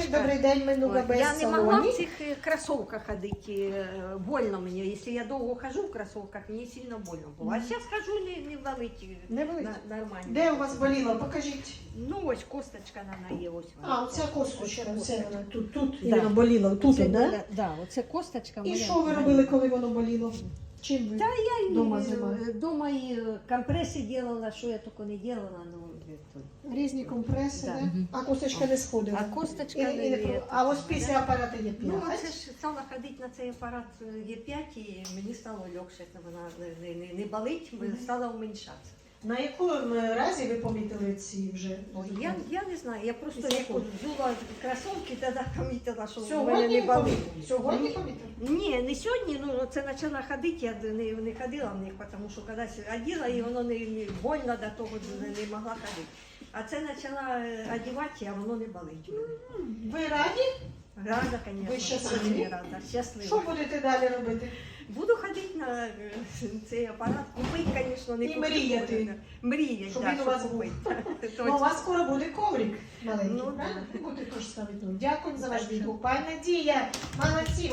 Девочка, добрий день, ми Нуга Ой, без Я не могла в цих е, кроссовках ходити. е, Больно мені. Якщо я довго хожу в кроссовках, мені сильно больно було. А зараз хожу не, не болить. е, Не болить? на- Нормально. Де у вас боліло? Покажіть. Ну ось косточка на ногі. Ось вона. А, оця косточка, Оце вона тут, тут Да. іменно боліла, тут, Оце да? Да, оце косточка І моя. що ви робили, коли воно боліло? Чим ви? Та я Дома дома, займаюсь? дома і е, компреси делала, що я тільки не делала. Ну, е. Різні компреси, Да. да? Мгм. а косточка не сходила. А косточка І- і не про- а ось після апарата є Ну, а це ж стала ходити на цей апарат е, Є5 і мені стало легше, вона не, не, не, не болить, стала уменьшатися. На якому разі ви помітили ці вже? Ой, я, я не знаю, я просто Після як от взула кросовки, тоді помітила, що в мене Сьогодні не болить. помітили? Сьогодні помітили? Ні, не сьогодні, ну це почала ходити, я не, не ходила в них, тому що коли оділа, і воно не, не больно до того не, не могла ходити. А це почала е, одягати, а воно не болить. Ви раді? Рада, звісно. Ви щасливі? дуже рада, щаслива. Що будете далі робити? Буду ходити на е, цей апарат, купити, звісно, не І купити. мріяти. можна. Мріяти, Щоб да, він у вас купити. Ну, у вас скоро буде коврик маленький, Ну, правильно? будете теж ставити. Дякую за ваш відгук. Пані Надія, молодці.